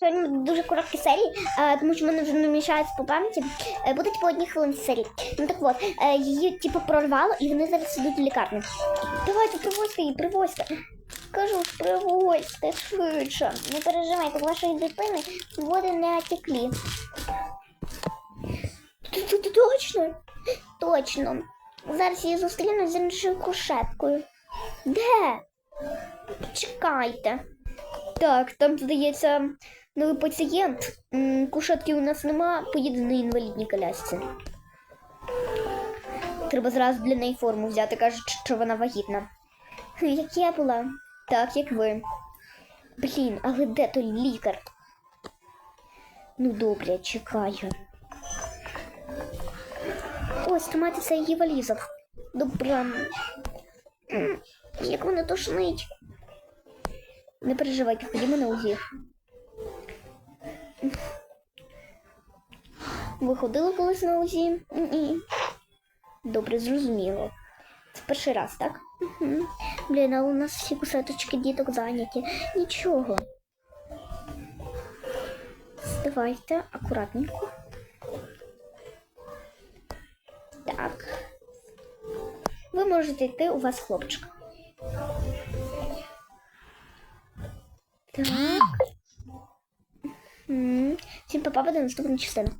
Сьогодні дуже короткі серії, е, тому що мене вже не мішається по пам'яті. Е, Будуть по одній хвилині серії. Ну так от, е, її типу прорвало, і вони зараз сидять в лікарні. Давайте привозьте її, привозьте. Кажу, привозьте швидше. Не переживайте, у вашої дитини води не т- Точно, точно. Зараз її зустріну з іншою кушеткою. Де? Чекайте. Так, там здається новий пацієнт. Кушетки у нас нема, поїде на інвалідній колясці. Треба зразу для неї форму взяти, кажуть, що вона вагітна. Як я була, так як ви. Блін, але де той лікар? Ну добре, чекаю. Ось, тримайте це її валіза. Добре. Як вона тошнить. Не переживайте, ходімо на УЗІ. Ви ходили колись на УЗІ? Ні. Добре, зрозуміло. Це перший раз, так? Угу. Блін, але у нас всі кусеточки діток зайняті. Нічого. Давайте акуратненько. Так. Ви можете йти, у вас хлопчик. Так. Всім папа до наступної частини.